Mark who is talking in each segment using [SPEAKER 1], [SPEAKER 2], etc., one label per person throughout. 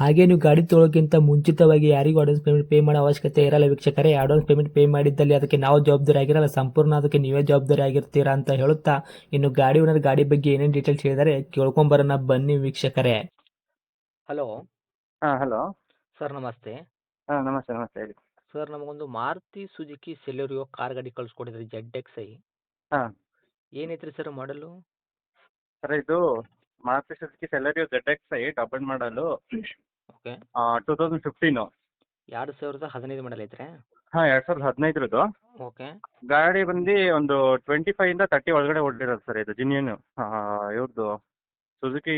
[SPEAKER 1] ಹಾಗೆ ನೀವು ಗಾಡಿ ತೊಳೋಕ್ಕಿಂತ ಮುಂಚಿತವಾಗಿ ಯಾರಿಗೂ ಅಡ್ವಾನ್ಸ್ ಪೇಮೆಂಟ್ ಪೇ ಮಾಡೋ ಅವಶ್ಯಕತೆ ಇರಲ್ಲ ವೀಕ್ಷಕರೇ. ಅಡ್ವಾನ್ಸ್ ಪೇಮೆಂಟ್ ಪೇ ಮಾಡಿದ್ದಲ್ಲಿ ಅದಕ್ಕೆ ನಾವು ಜವಾಬ್ದಾರಿ ಆಗಿರಲ್ಲ. ಸಂಪೂರ್ಣ ಅದಕ್ಕೆ ನೀವೇ ಜವಾಬ್ದಾರಿ ಆಗಿರ್ತೀರಾ ಅಂತ ಹೇಳುತ್ತಾ ಇನ್ನು ಗಾಡಿ ಓನರ್ ಗಾಡಿ ಬಗ್ಗೆ ಏನೇನು ಡೀಟೇಲ್ಸ್ ಹೇಳಿದರೆ ಕೇಳ್ಕೊಂಬರೋಣ ಬನ್ನಿ ವೀಕ್ಷಕರೇ. ಹಲೋ
[SPEAKER 2] ಹಾಂ ಹಲೋ
[SPEAKER 1] ಸರ್ ನಮಸ್ತೆ.
[SPEAKER 2] ಹಾಂ ನಮಸ್ತೆ ನಮಸ್ತೆ ಹೇಳಿ.
[SPEAKER 1] ಸರ್ ನಮಗೊಂದು ಮಾರುತಿ ಸುಜುಕಿ ಸೆಲೆರಿಯೋ ಕಾರ್ ಗಾಡಿ ಕಳಿಸ್ಕೊಟ್ಟಿದ್ರಿ ಜೆಡ್ ಎಕ್ಸ್ ಐ
[SPEAKER 2] ಹಾಂ.
[SPEAKER 1] ಏನೈತ್ರಿ ಸರ್ ಮಾಡಲು
[SPEAKER 2] ಸರ್ ಇದು Maruti Suzuki Celerio Z X I double ಮಾಡಲು
[SPEAKER 1] ಓಕೆ.
[SPEAKER 2] ಟೂ ತೌಸಂಡ್ ಫಿಫ್ಟೀನು
[SPEAKER 1] ಎರಡು ಸಾವಿರದ ಹದಿನೈದು ಮಾಡಲ್ ಐತ್ರಿ?
[SPEAKER 2] ಹಾಂ ಎರಡು ಸಾವಿರದ ಹದಿನೈದರದ್ದು.
[SPEAKER 1] ಓಕೆ.
[SPEAKER 2] ಗಾಡಿ ಬಂದು ಒಂದು ಟ್ವೆಂಟಿ ಇಂದ ತರ್ಟಿ ಒಳಗಡೆ ಓಡಿರೋದು ಸರ್ ಇದು ಜಿನಿಯನ್ ಇವ್ರದ್ದು ಸುಜುಕಿ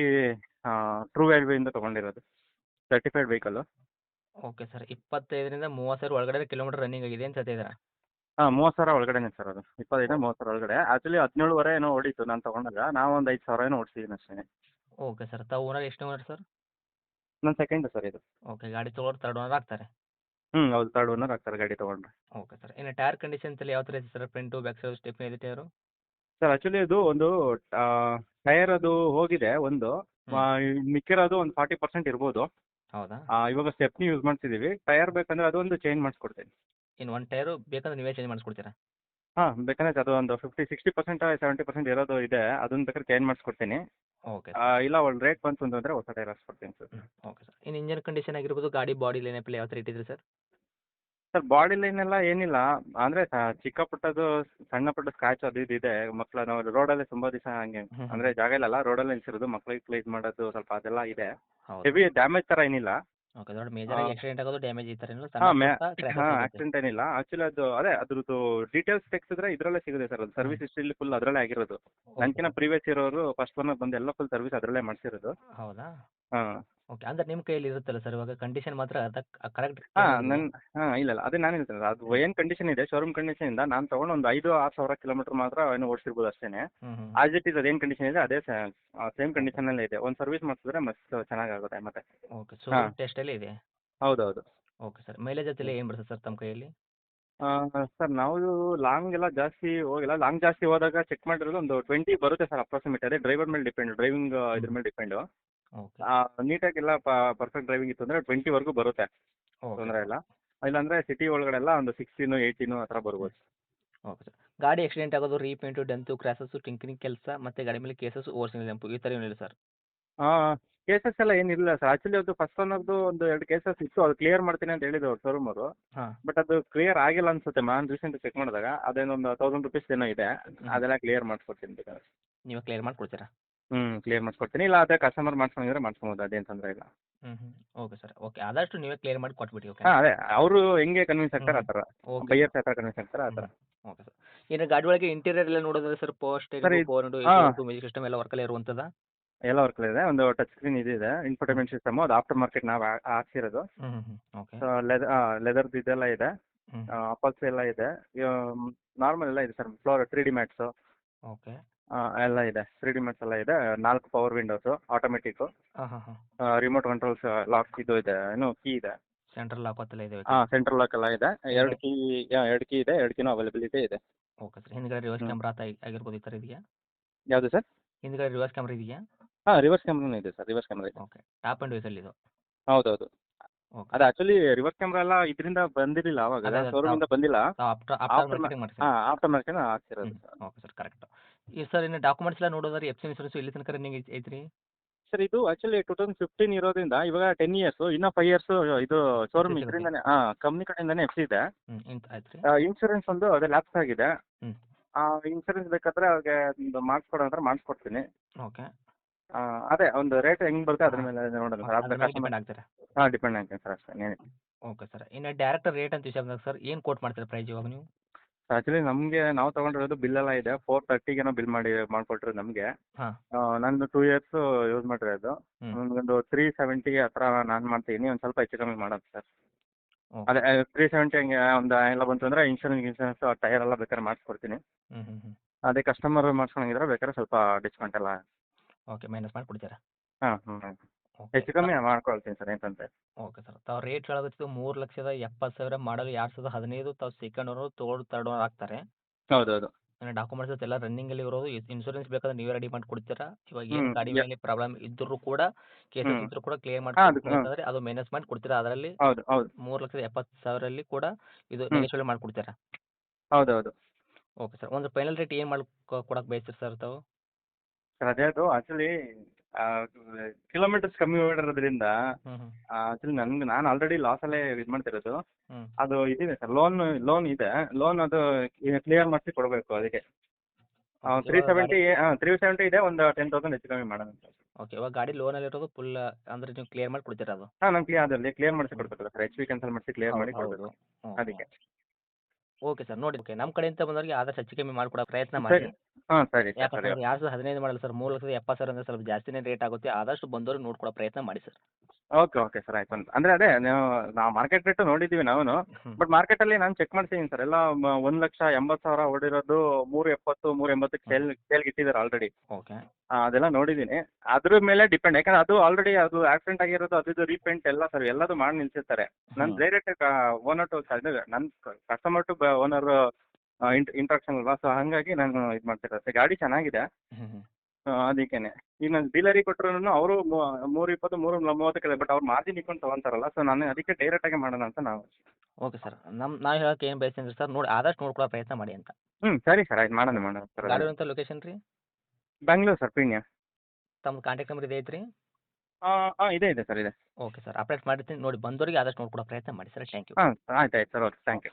[SPEAKER 2] ಟ್ರೂ ವ್ಯಾಲ್ಯೂಯಿಂದ ತಗೊಂಡಿರೋದು. ಸರ್ಟಿಫೈಡ್ ವೆಹಿಕಲ್
[SPEAKER 1] ಓಕೆ ಸರ್ ಇಪ್ಪತ್ತೈದರಿಂದ ಮೂವತ್ತು ಸಾವಿರ ಒಳಗಡೆ ಕಿಲೋಮೀಟರ್ ರನ್ನಿಂಗ್ ಆಗಿದೆ ಅಂತ ಇದ್ದೀರಾ
[SPEAKER 2] ಹಾಂ ಮೂವತ್ತು ಸಾವಿರ ಒಳಗಡೆನೆ ಸರ್ ಅದು. ಇಪ್ಪತ್ತೈದು ಮೂವತ್ತು ಸಾವಿರ ಒಳಗಡೆ. ಆ್ಯಕ್ಚುಲಿ ಹದಿನೇಳುವರೆ ಏನೋ ಓಡಿತ್ತು ನಾನು ತೊಗೊಂಡಾಗ. ನಾವು ಒಂದು ಐದು ಸಾವಿರ ಏನೋ ಓಡಿಸಿದ್ದೀನಿ ಅಷ್ಟೇ.
[SPEAKER 1] ಓಕೆ ಸರ್ ತಾವು ಊರಾಗ ಎಷ್ಟು ಓನರ್ ಸರ್?
[SPEAKER 2] ನನ್ನ ಸೆಕೆಂಡ್ ಸರ್ ಇದು.
[SPEAKER 1] ಓಕೆ ಗಾಡಿ ತೊಗೊಳೋರು ತರ್ಡ್ ಓನರ್ ಆಗ್ತಾರೆ?
[SPEAKER 2] ಹ್ಞೂ ಹೌದು ತರ್ಡ್ ಓನರ್ ಆಗ್ತಾರೆ ಗಾಡಿ ತೊಗೊಂಡ್ರೆ.
[SPEAKER 1] ಓಕೆ ಸರ್ ಇನ್ನು ಟೈರ್ ಕಂಡೀಷನ್ಸ್ ಅಲ್ಲಿ ಯಾವ ಥರ ಇದೆ ಸರ್? ಫ್ರಂಟು ಬ್ಯಾಕ್ ಸೈಡ್ ಸ್ಟೆಪ್ನಿ ಇದೆ ಟೈರು
[SPEAKER 2] ಸರ್ ಆ್ಯಕ್ಚುಲಿ ಅದು ಒಂದು ಟೈರ್ ಅದು ಹೋಗಿದೆ ಒಂದು ಮಿಕ್ಕಿರೋದು ಒಂದು ಫಾರ್ಟಿ ಪರ್ಸೆಂಟ್ ಇರ್ಬೋದು.
[SPEAKER 1] ಹೌದಾ?
[SPEAKER 2] ಇವಾಗ ಸ್ಟೆಪ್ನಿ ಯೂಸ್ ಮಾಡ್ತಿದ್ದೀವಿ ಟೈರ್ ಬೇಕಂದ್ರೆ ಅದು ಒಂದು ಚೇಂಜ್ ಮಾಡಿಸ್ಕೊಡ್ತೀನಿ.
[SPEAKER 1] ಇನ್ನು ಒನ್ ಟೈರು ಬೇಕಂದ್ರೆ ನೀವೇ ಚೇಂಜ್ ಮಾಡಿಸ್ಕೊಡ್ತೀರಾ?
[SPEAKER 2] ಹಾಂ ಬೇಕಂದ್ರೆ ಅದು ಒಂದು fifty sixty percent seventy percent ಇರೋದು ಇದೆ. ಅದನ್ನ ಬೇಕಾದ್ರೆ ಚೇಂಜ್ ಮಾಡಿಸ್ಕೊಡ್ತೀನಿ.
[SPEAKER 1] ಓಕೆ
[SPEAKER 2] ಆ, ಇಲ್ಲ ಒಂದು ರೇಟ್ ಬಂತು ಅಂತಂದ್ರೆ ಹೊಸ ಟೈರ್ ಹಾಕ್ಸ್ಕೊಡ್ತೀನಿ ಸರ್
[SPEAKER 1] ಓಕೆ ಸರ್ ಇನ್ನು ಇಂಜನ್ ಕಂಡೀಷನ್ ಆಗಿರ್ಬೋದು ಗಾಡಿ ಬಾಡಿ ಲೈನಪ್ಪಲ್ಲಿ ಯಾವ ಥರ ಇಟ್ಟಿದ್ರಿ ಸರ್
[SPEAKER 2] ಸರ್ ಬಾಡಿ ಲೈನ್ ಎಲ್ಲ ಏನಿಲ್ಲ. ಅಂದ್ರೆ ಚಿಕ್ಕ ಪುಟ್ಟದು ಸಣ್ಣ ಪುಟ್ಟ ಸ್ಕ್ರಾಚ್ ಅದು ಇದು ಇದೆ. ಮಕ್ಕಳ ನಾವು ರೋಡಲ್ಲೇ ತುಂಬಾ ದಿವಸ ಹಂಗೆ
[SPEAKER 1] ಅಂದ್ರೆ
[SPEAKER 2] ಅಂದರೆ ಜಾಗ ಇಲ್ಲಲ್ಲ ರೋಡಲ್ಲೇ ನಿಲ್ಸಿರೋದು ಮಕ್ಳಿಗೆ ಕ್ಲೀನ್ ಮಾಡೋದು ಸ್ವಲ್ಪ ಅದೆಲ್ಲ ಇದೆ.
[SPEAKER 1] ಹೌದು.
[SPEAKER 2] ಹೆವಿ ಡ್ಯಾಮೇಜ್ ತರ ಏನಿಲ್ಲ.
[SPEAKER 1] ಓಕೆ ದೊಡ್ಡ ಮೇಜರ್ ಆಗಿ ಆಕ್ಸಿಡೆಂಟ್ ಆಗೋದು ಡ್ಯಾಮೇಜ್ ಈ ಏನಿಲ್ಲ
[SPEAKER 2] ಹಾಂ ಹಾಂ ಆಕ್ಸಿಡೆಂಟ್ ಏನಿಲ್ಲ. ಆಕ್ಚುಲಿ ಅದು ಅದೇ ಅದ್ರದ್ದು ಡೀಟೇಲ್ಸ್ ತೆಗ್ಸಿದ್ರೆ ಇದರಲ್ಲೇ ಸಿಗುತ್ತೆ ಸರ್ ಅದು. ಸರ್ವಿಸ್ ಹಿಸ್ಟ್ರಿಲಿ ಫುಲ್ ಅದರಲ್ಲೇ ಆಗಿರೋದು. ನನ್ಕಿನ ಪ್ರೀವಿಯಸ್ ಇರೋರು ಫಸ್ಟ್ ಒನ್ ಬಂದು ಎಲ್ಲ ಫುಲ್ ಸರ್ವಿಸ್ ಅದರಲ್ಲೇ ಮಾಡಿಸಿರೋದು.
[SPEAKER 1] ಹೌದಾ?
[SPEAKER 2] ಹಾಂ.
[SPEAKER 1] ಓಕೆ ಅಂದ್ರೆ ನಿಮ್ಮ ಕೈಯಲ್ಲಿ ಇರುತ್ತಲ್ಲ ಸರ್ ಇವಾಗ ಕಂಡೀಷನ್ ಮಾತ್ರ ಅದಕ್ಕೆ ಕರೆಕ್ಟ್
[SPEAKER 2] ಹಾ ನನ್ನ ಹಾಂ ಇಲ್ಲ ಇಲ್ಲ ಅದೇ ನಾನು ಹೇಳ್ತೇನೆ ಅದು ಏನು ಕಂಡೀಷನ್ ಇದೆ ಶೋರೂಮ್ ಕಂಡೀಷನಿಂದ ನಾನು ತೊಗೊಂಡು ಒಂದು ಐದು ಆರು ಸಾವಿರ ಕಿಲೋಮೀಟರ್ ಮಾತ್ರ ಏನು ಓಡಿಸಿರ್ಬೋದು ಅಷ್ಟೇ ಆಸ್ ಇಟ್ ಇಸ್ ಅದೇನು ಕಂಡೀಷನ್ ಇದೆ ಅದೇ ಸೇಮ್ ಕಂಡೀಷನಲ್ಲೇ ಇದೆ. ಒಂದು ಸರ್ವಿಸ್ ಮಾಡಿಸಿದ್ರೆ ಮಸ್ತ್ ಚೆನ್ನಾಗಾಗುತ್ತೆ ಮತ್ತೆ.
[SPEAKER 1] ಓಕೆ ಸೊ
[SPEAKER 2] ಟೆಸ್ಟ್
[SPEAKER 1] ಟೆಸ್ಟಲ್ಲಿ ಇದೆ?
[SPEAKER 2] ಹೌದೌದು.
[SPEAKER 1] ಓಕೆ ಸರ್ ಮೈಲೇಜ್ ಜೊತೆಲಿ ಏನು ಬರ್ತದೆ ಸರ್ ತಮ್ಮ ಕೈಯಲ್ಲಿ?
[SPEAKER 2] ಸರ್ ನಾವು ಲಾಂಗ್ ಎಲ್ಲ ಜಾಸ್ತಿ ಹೋಗಿಲ್ಲ. ಲಾಂಗ್ ಜಾಸ್ತಿ ಹೋದಾಗ ಚೆಕ್ ಮಾಡಿರೋದು ಒಂದು ಟ್ವೆಂಟಿ ಬರುತ್ತೆ ಸರ್ ಅಪ್ರಾಕ್ಸಿಮೇಟ್ ಅದೇ ಡ್ರೈವರ್ ಮೇಲೆ ಡಿಪೆಂಡ್ ಡ್ರೈವಿಂಗ್ ಇದ್ರ ಮೇಲೆ ಡಿಪೆಂಡು
[SPEAKER 1] ಓಕೆ.
[SPEAKER 2] ನೀಟಾಗೆಲ್ಲ ಪರ್ಫೆಕ್ಟ್ ಡ್ರೈವಿಂಗ್ ಇತ್ತು ಅಂದರೆ ಟ್ವೆಂಟಿವರೆಗೂ ಬರುತ್ತೆ.
[SPEAKER 1] ಓಕೆ.
[SPEAKER 2] ತೊಂದರೆ ಇಲ್ಲ. ಇಲ್ಲಾಂದರೆ ಸಿಟಿ ಒಳಗಡೆ ಎಲ್ಲ ಒಂದು ಸಿಕ್ಸ್ಟೀನು ಏಯ್ಟೀನ್ ಆ ಥರ ಬರ್ಬೋದು.
[SPEAKER 1] Okay sir. ಗಾಡಿ ಆಕ್ಸಿಡೆಂಟ್ ಆಗೋದು ರೀಪೇಂಟ್ ಡೆಂತು ಕ್ರಾಸಸ್ ಟಿಂಕಿಂಗ್ ಕೆಲಸ ಮತ್ತೆ ಗಾಡಿ ಮೇಲೆ ಕೇಸಸ್ ಓವರ್ಸಿಂಗ್ ಲೆಂಪು ಈ ತರ ಏನಿಲ್ಲ ಸರ್?
[SPEAKER 2] ಕೇಸಸ್ ಎಲ್ಲ ಏನಿಲ್ಲ ಸರ್. ಆಕ್ಚುಲಿ ಅದು ಫಸ್ಟ್ ಅನ್ನೋದು ಒಂದು ಎರಡು ಕೇಸಸ್ ಇತ್ತು. ಅದು ಕ್ಲಿಯರ್ ಮಾಡ್ತೀನಿ ಅಂತ ಹೇಳಿದ್ರು ಶೋರೂಮ್ ಅವರು. ಬಟ್ ಅದು ಕ್ಲಿಯರ್ ಆಗಿಲ್ಲ ಅನ್ಸುತ್ತೆ. ನಾನು ರೀಸೆಂಟ್ ಚೆಕ್ ಮಾಡಿದಾಗ ಅದೇನೊಂದು ತೌಸಂಡ್ ರುಪೀಸ್ ಏನೋ ಇದೆ. ಅದೆಲ್ಲ ಕ್ಲಿಯರ್ ಮಾಡಿಸ್ಕೊಡ್ತೀನಿ ಬೇಕಾದ್ರೆ.
[SPEAKER 1] ನೀವು ಕ್ಲಿಯರ್ ಮಾಡಿಕೊಡ್ತೀರಾ?
[SPEAKER 2] ಹ್ಞೂ ಕ್ಲಿಯರ್ ಮಾಡಿಸ್ಕೊಡ್ತೀನಿ ಇಲ್ಲ ಅದೇ ಕಸ್ಟಮರ್ ಮಾಡ್ಸ್ಕೊಂಡಿದ್ರೆ ಮಾಡಿಸ್ಕೊಬೋದು ಅದೇನು ತೊಂದ್ರೆ ಇಲ್ಲ.
[SPEAKER 1] ಹ್ಞೂ ಹ್ಞೂ ಓಕೆ ಸರ್ ಓಕೆ ಆದಷ್ಟು ನೀವೇ ಕ್ಲಿಯರ್ ಮಾಡಿ ಕೊಟ್ಬಿಡಿ ಓಕೆ
[SPEAKER 2] ಹಾಂ ಅದೇ. ಅವರು ಹೆಂಗೆ ಕನ್ವಿನ್ಸ್ ಆಗ್ತಾರೆ ಆ ಥರ.
[SPEAKER 1] ಓಕೆ
[SPEAKER 2] ಬೈಯರ್ಸ್ ಯಾವ ಥರ ಕನ್ವಿನ್ಸ್ ಆಗ್ತಾರೆ ಆ ಥರ.
[SPEAKER 1] ಓಕೆ ಸರ್ ಇನ್ನು ಗಾಡಿ ಒಳಗೆ ಇಂಟೀರಿಯರ್ ಎಲ್ಲ ನೋಡೋದ್ರೆ ಸರ್ ಪೋಸ್ಟ್
[SPEAKER 2] Sir, ಇದು-
[SPEAKER 1] ಫೋರ್
[SPEAKER 2] ಹಾ.
[SPEAKER 1] ಮ್ಯೂಸಿಕ್ ಸಿಸ್ಟಮ್ ಎಲ್ಲ ವರ್ಕಲ್ಲೇ ಇರುವಂಥದ್ದು?
[SPEAKER 2] ಎಲ್ಲ ವರ್ಕ್ ಇದೆ. ಒಂದು ಟಚ್ ಸ್ಕ್ರೀನ್ ಇದೆ ಇನ್ಫೋಟೈನ್ಮೆಂಟ್ ಸಿಸ್ಟಮ್ ಅದು ಆಫ್ಟರ್ ಮಾರ್ಕೆಟ್ ನಾವು ಹಾಕ್ಸಿರೋದು.
[SPEAKER 1] ಹ್ಞೂ ಹ್ಞೂ ಓಕೆ
[SPEAKER 2] ಲೆದರ್ ಲೆದರ್ದು ಇದೆಲ್ಲ ಇದೆ
[SPEAKER 1] ಹ್ಞೂ
[SPEAKER 2] ಅಪಲ್ಸ್ ಎಲ್ಲ ಇದೆ. ನಾರ್ಮಲ್ ಎಲ್ಲ ಇದೆ sir floor three D mats
[SPEAKER 1] okay
[SPEAKER 2] ಎಲ್ಲ ಇದೆ. ತ್ರೀ ಡಿ ಮ್ಯಾಟ್ಸ್ ಎಲ್ಲ ಇದೆ. ನಾಲ್ಕು ಪವರ್ ವಿಂಡೋಸು ಆಟೋಮೆಟಿಕ್
[SPEAKER 1] ಹಾಂ ಹಾಂ ಹಾಂ
[SPEAKER 2] ರಿಮೋಟ್ ಕಂಟ್ರೋಲ್ಸ್ ಲಾಕ್ ಇದು ಇದೆ. ಏನು ಕೀ ಇದೆ.
[SPEAKER 1] ಸೆಂಟ್ರಲ್ ಲಾಕತ್ತೆಲ್ಲ ಇದೆ
[SPEAKER 2] ಹಾ ಸೆಂಟ್ರಲ್ ಲಾಕ್ ಎಲ್ಲ ಇದೆ. ಎರಡು ಕೀ ಎರಡು ಕೀ ಇದೆ. ಎರಡು ಕೀನು ಅವೈಲಬಿಲಿಟಿ ಇದೆ.
[SPEAKER 1] ಓಕೆ ಸರ್ ಹಿಂದ್ಗಡೆ ರಿವರ್ಸ್ ಕ್ಯಾಮರಾ ಆಗಿರ್ಬೋದು ಈ ಥರ ಇದೆಯಾ?
[SPEAKER 2] ಯಾವುದು ಸರ್
[SPEAKER 1] ಹಿಂದ್ಗಡೆ ರಿವರ್ಸ್ ಕ್ಯಾಮ್ರಾ ಇದೆಯಾ?
[SPEAKER 2] ಹಾ ರಿವರ್ಸ್ ಕ್ಯಾಮ್ರಾನೂ ಇದೆ ಸರ್ ರಿವರ್ಸ್ ಕ್ಯಾಮ್ರಾ ಇದೆ.
[SPEAKER 1] ಓಕೆ ಟಾಪ್ ಆ್ಯಂಡ್ ವೈಸಲ್ಲಿ ಇದು?
[SPEAKER 2] ಹೌದೌದು.
[SPEAKER 1] ಓಕೆ
[SPEAKER 2] ಅದು ಆಕ್ಚುಲಿ ರಿವರ್ಸ್ ಕ್ಯಾಮ್ರಾ ಎಲ್ಲ ಇದರಿಂದ ಬಂದಿರಲಿಲ್ಲ ಅವಾಗ.
[SPEAKER 1] ಅದೇ
[SPEAKER 2] ಇಂದ ಬಂದಿಲ್ಲ.
[SPEAKER 1] ಆಫ್ಟರ್
[SPEAKER 2] ಮಾರ್ಕೆಟ್ ಹಾಕ್ತಿರೋದು
[SPEAKER 1] ಓಕೆ ಸರ್ ಕರೆಕ್ಟ್ ಈ ಸರ್ ಇನ್ನು ಡಾಕ್ಯುಮೆಂಟ್ಸ್ ಎಲ್ಲ ನೋಡೋದಾದ್ರೆ ಎಫ್ ಸಿ ಇನ್ಸೂರೆನ್ಸ್ ಇಲ್ಲಿ ತನಕ ರನ್ನಿಂಗ್ ಐತ್ರಿ?
[SPEAKER 2] ಸರ್ ಇದು ಆಕ್ಚುಲಿ ಟೂ ತೌಸಂಡ್ ಫಿಫ್ಟೀನ್ ಇರೋದ್ರಿಂದ ಇವಾಗ ಟೆನ್ ಇಯರ್ಸ್ ಇನ್ನೂ ಫೈವ್ ಇಯರ್ಸ್ ಇದು ಶೋರೂಮ್. ಇದರಿಂದನೇ ಹಾಂ ಕಂಪ್ನಿ ಕಡೆಯಿಂದನೇ ಎಫ್ ಸಿ ಇದೆ. ಇನ್ಶೂರೆನ್ಸ್ ಒಂದು ಅದೇ ಲ್ಯಾಪ್ಸ್ ಆಗಿದೆ. ಇನ್ಶೂರೆನ್ಸ್ ಬೇಕಾದ್ರೆ ಅವ್ರಿಗೆ ಒಂದು ಮಾಡಿಸ್ಕೊಡೋ ಅಂದ್ರೆ ಮಾಡಿಸ್ಕೊಡ್ತೀನಿ.
[SPEAKER 1] ಓಕೆ
[SPEAKER 2] ಅದೇ ಒಂದು ರೇಟ್ ಹೆಂಗ್ ಬರುತ್ತೆ ಅದ್ರ ಮೇಲೆ ನೋಡೋಣ ಸರ್
[SPEAKER 1] ಆಗ್ತಾರೆ?
[SPEAKER 2] ಹಾಂ ಡಿಪೆಂಡ್ ಆಗ್ತೀನಿ ಸರ್ ಅಷ್ಟೇ
[SPEAKER 1] ಓಕೆ ಸರ್ ಇನ್ನು ಡೈರೆಕ್ಟ್ ರೇಟ್ ಅಂತ ವಿಷಯ ಬಂದಾಗ ಸರ್ ಏನು ಕೋಟ್ ಮಾಡ್ತೀರಾ ಪ್ರೈಸ್ ಇವಾಗ ನೀವು?
[SPEAKER 2] ಆ್ಯಕ್ಚುಲಿ ನಮಗೆ ನಾವು ಬಿಲ್ ಎಲ್ಲಾ ಇದೆ. ಫೋರ್ ತರ್ಟಿಗೇನೋ ಬಿಲ್ ಮಾಡಿ ಮಾಡಿಕೊಟ್ರು ನಮಗೆ.
[SPEAKER 3] ಹಾ.
[SPEAKER 2] ನಂದು ಟೂ ಇಯರ್ಸ್ ಯೂಸ್ ಮಾಡಿರೋದು.
[SPEAKER 3] ಹ್ಮ್.
[SPEAKER 2] ನನಗೊಂದು ತ್ರೀ ಸೆವೆಂಟಿಗೆ ಹತ್ರ ನಾನು ಮಾಡ್ತೀನಿ. ಒಂದ್ ಸ್ವಲ್ಪ ಹೆಚ್ಚು ಕಮ್ಮಿ ಮಾಡೋದು ಸರ್ ಅದೇ ತ್ರೀ ಸೆವೆಂಟಿ ಹಂಗೆ ಒಂದು ಎಲ್ಲ ಬಂತು ಅಂದ್ರೆ ಇನ್ಶೂರೆನ್ಸ್ ಇನ್ಶೂರೆನ್ಸ್ ಟೈರ್ ಎಲ್ಲ ಬೇಕಾದ್ರೆ ಮಾಡಿಸ್ಕೊಡ್ತೀನಿ.
[SPEAKER 3] ಹ್ಞೂ ಹ್ಞೂ ಹ್ಞೂ
[SPEAKER 2] ಅದೇ ಕಸ್ಟಮರ್ ಮಾಡ್ಸ್ಕೊಳಂಗಿದ್ರೆ ಬೇಕಾದ್ರೆ ಸ್ವಲ್ಪ ಡಿಸ್ಕೌಂಟ್ ಎಲ್ಲ
[SPEAKER 3] ಓಕೆ ಮೈನಸ್ ಮಾಡಿ ಕೊಡ್ತೀರಾ
[SPEAKER 2] ಹಾಂ ಹ್ಞೂ ಹೆಚ್ಚು ಕಮ್ಮಿ ಮಾಡ್ಕೊಳ್ತೀನಿ ಸರ್ ಏನಂತೆ
[SPEAKER 3] ಓಕೆ ಸರ್. ತಾವು ರೇಟ್ ಹೇಳೋದು ಮೂರು ಲಕ್ಷದ ಎಪ್ಪತ್ತು ಸಾವಿರ ಮಾಡಲು ಎರಡು ಸಾವಿರದ ಹದಿನೈದು ತಾವು second owner third third owner ಆಗ್ತಾರೆ ಡಾಕ್ಯುಮೆಂಟ್ಸ್ ಎಲ್ಲ ರನ್ನಿಂಗ್ ಅಲ್ಲಿ ಇರೋದು ಇನ್ಶೂರೆನ್ಸ್ ಬೇಕಾದ್ರೆ ನೀವೇ ರೆಡಿ ಮಾಡಿ ಕೊಡ್ತೀರಾ? ಇವಾಗ ಏನು ಗಾಡಿ ಮೇಲೆ ಪ್ರಾಬ್ಲಮ್ ಇದ್ದರೂ ಕೂಡ ಕೇಸಸ್ ಇದ್ರೂ ಕೂಡ ಕ್ಲಿಯರ್
[SPEAKER 2] ಮಾಡ್ಕೊಂಡ್ರೆ ಅದು-.
[SPEAKER 3] ಮೈನಸ್ ಮಾಡಿ ಕೊಡ್ತೀರಾ? ಅದರಲ್ಲಿ ಮೂರು ಲಕ್ಷದ ಎಪ್ಪತ್ತು ಸಾವಿರಲ್ಲಿ ಕೂಡ ಇದು
[SPEAKER 2] ಇನ್ಶೂರೆನ್ಸ್
[SPEAKER 3] ನೆಗೆಶ್ವಲ್ ಮಾಡಿ ಕೊಡ್ತೀರಾ?
[SPEAKER 2] ಹೌದು ಹೌದು
[SPEAKER 3] ಓಕೆ ಸರ್. ಒಂದು ಫೈನಲ್ ರೇಟ್ ಏನು ಮಾಡಿ ಕೊಡಕ್ಕೆ ಬಯಸ್ತೀರಿ ಸರ್ ತಾವು?
[SPEAKER 2] ಸರ್ ಅದೇ ಅದು. ಆ್ಯಕ್ಚುಲಿ ಕಿಲೋಮೀಟರ್ಸ್ ಕಮ್ಮಿ
[SPEAKER 3] ಮಾಡಿರೋದ್ರಿಂದ
[SPEAKER 2] ಆಕ್ಚುಲಿ ನನ್ಗೆ ನಾನು ಆಲ್ರೆಡಿ ಲಾಸಲ್ಲೇ ಇದು ಮಾಡ್ತಿರೋದು.
[SPEAKER 3] ಹ್ಮ್.
[SPEAKER 2] ಅದು ಇದಿದೆ ಸರ್ ಲೋನ್ ಲೋನ್ ಇದೆ. ಲೋನ್ ಅದು ಕ್ಲಿಯರ್ ಮಾಡಿಸಿ ಕೊಡಬೇಕು ಅದಕ್ಕೆ. ತ್ರೀ ಸೆವೆಂಟಿ ತ್ರೀ ಸೆವೆಂಟಿ ಇದೆ ಒಂದು ಟೆನ್ ತೌಸಂಡ್ ಹೆಚ್ಚು ಕಮ್ಮಿ ಮಾಡೋಣ ಸರ್
[SPEAKER 3] ಓಕೆ ಇವಾಗ ಗಾಡಿ ಲೋನ್ ಅಲ್ಲಿ ಇರೋದು ಫುಲ್ ಅಂದ್ರೆ ನೀವು ಕ್ಲಿಯರ್ ಮಾಡಿ ಕೊಡ್ತೀರಾ ಅದು?
[SPEAKER 2] ಹಾಂ ನಾನು ಕ್ಲಿಯರ್ ಅದರಲ್ಲಿ ಕ್ಲಿಯರ್ ಮಾಡಿಸಿ ಕೊಡ್ಬೇಕು ಸರ್ ಎಚ್ ಪಿ ಕ್ಯಾನ್ಸಲ್ ಮಾಡಿಸಿ ಕ್ಲಿಯರ್ ಮಾಡಿ ಕೊಡಬೇಕು. ಅದಕ್ಕೆ.
[SPEAKER 3] ಓಕೆ ಸರ್ ನೋಡಿ ಓಕೆ ನಮ್ಮ ಕಡೆಯಿಂದ ಬಂದವರಿಗೆ ಆದಷ್ಟು ಹೆಚ್ಚು ಕಮ್ಮಿ ಮಾಡಿಕೊಡೋ ಪ್ರಯತ್ನ ಮಾಡಿ.
[SPEAKER 2] ಸರಿ. ಹಾಂ ಸರಿ ಸರ್
[SPEAKER 3] ಯಾಕಂದ್ರೆ
[SPEAKER 2] ಸರಿ.
[SPEAKER 3] ಸಾವಿರದ ಹದಿನೈದು ಮಾಡಲ್ಲ ಸರ್. ಮೂರು ಲಕ್ಷದ ಎಪ್ಪತ್ತು ಸಾವಿರ ಅಂದರೆ ಸ್ವಲ್ಪ ಜಾಸ್ತಿನೇ ರೇಟ್ ಆಗುತ್ತೆ. ಆದಷ್ಟು ಬಂದವರು ನೋಡ್ಕೊಡೋ ಪ್ರಯತ್ನ ಮಾಡಿ ಸರ್.
[SPEAKER 2] ಓಕೆ ಓಕೆ ಸರ್ ಆಯ್ತು. ಅಂದ್ರೆ ಅದೇ ನೀವು ನಾವು ಮಾರ್ಕೆಟ್ ರೇಟ್ ನೋಡಿದ್ದೀವಿ ನಾವು ಬಟ್ ಮಾರ್ಕೆಟ್ ಅಲ್ಲಿ ನಾನು ಚೆಕ್ ಮಾಡ್ತೀನಿ ಸರ್ ಎಲ್ಲ ಒಂದ್ ಲಕ್ಷ ಎಂಬತ್ತು ಸಾವಿರ ಓಡಿರೋದು ಮೂರು ಎಪ್ಪತ್ತು ಮೂರು ಎಂಬತ್ತಕ್ಕೆ ಸೇಲ್ ಸೇಲ್ಗೆ ಇಟ್ಟಿದ್ದಾರೆ ಆಲ್ರೆಡಿ
[SPEAKER 3] ಓಕೆ
[SPEAKER 2] ಅದೆಲ್ಲ ನೋಡಿದೀನಿ. ಅದ್ರ ಮೇಲೆ ಡಿಪೆಂಡ್ ಯಾಕಂದ್ರೆ ಅದು ಆಲ್ರೆಡಿ ಅದು ಆಕ್ಸಿಡೆಂಟ್ ಆಗಿರೋದು ಅದು ಇದು ರೀಪೇಂಟ್ ಎಲ್ಲ ಸರ್ ಎಲ್ಲದು ಮಾಡಿ ನಿಲ್ಸಿರ್ತಾರೆ.
[SPEAKER 3] ನನ್
[SPEAKER 2] ಡೈರೆಕ್ಟ್ ಓನರ್ ಟು ನನ್ ನನ್ನ ಕಸ್ಟಮರ್ ಟು ಓನರ್ ಇಂಟ್ರಾಕ್ಷನ್ ಅಲ್ವಾ? ಸೊ ಹಾಗಾಗಿ ನಾನು ಇದು ಮಾಡ್ತಿರೋದು. ಗಾಡಿ ಚೆನ್ನಾಗಿದೆ. ಅದಕ್ಕೇನೆ. ಈಗ ನಾನು ಡೀಲರಿಗೆ ಕೊಟ್ಟರು ಅವರು ಮೂರು ಇಪ್ಪತ್ತು ಮೂರು ಮೂವತ್ತಕ್ಕೆ ಬಟ್ ಅವ್ರು ಮಾರ್ಜಿನ್ ಇಟ್ಕೊಂಡು ತೊಗೊಂತಾರಲ್ಲ ಸೊ ನಾನು ಅದಕ್ಕೆ ಡೈರೆಕ್ಟಾಗಿ ಮಾಡೋಣ ಅಂತ ನಾವು.
[SPEAKER 3] ಓಕೆ ಸರ್ ನಮ್ಮ ನಾವು ಹೇಳಕ್ಕೆ ಏನು ಬಯಸ್ತೀನಿ ಸರ್ ನೋಡಿ ಆದಷ್ಟು ನೋಡ್ಕೊಳ್ಳೋ ಪ್ರಯತ್ನ ಮಾಡಿ ಅಂತ.
[SPEAKER 2] ಹ್ಮ್ ಸರಿ ಸರ್ ಆಯ್ತು ಮಾಡೋಣ ಮಾಡೋಣ. ಸರ್
[SPEAKER 3] ಗಾಡಿ ಅಂತ ಲೊಕೇಶನ್ ರೀ?
[SPEAKER 2] ಬೆಂಗಳೂರು ಸರ್ ಪೀಣ್ಯ
[SPEAKER 3] ತಮ್ಮ ಕಾಂಟ್ಯಾಕ್ಟ್ ನಂಬರ್ ಇದೆ ಐತ್ರಿ?
[SPEAKER 2] ಆ ಹಾಂ ಇದೆ ಇದೆ ಸರ್ ಇದೆ.
[SPEAKER 3] ಓಕೆ ಸರ್ ಅಪ್ಡೇಟ್ ಮಾಡಿರ್ತೀನಿ. ನೋಡಿ ಬಂದವರಿಗೆ ಆದಷ್ಟು ನೋಡ್ಕೊಡೋ ಪ್ರಯತ್ನ ಮಾಡಿ ಸರ್ ಥ್ಯಾಂಕ್ ಯು
[SPEAKER 2] ಹಾಂ ಆಯ್ತು ಆಯ್ತು ಸರ್ ಓಕೆ ಥ್ಯಾಂಕ್ ಯು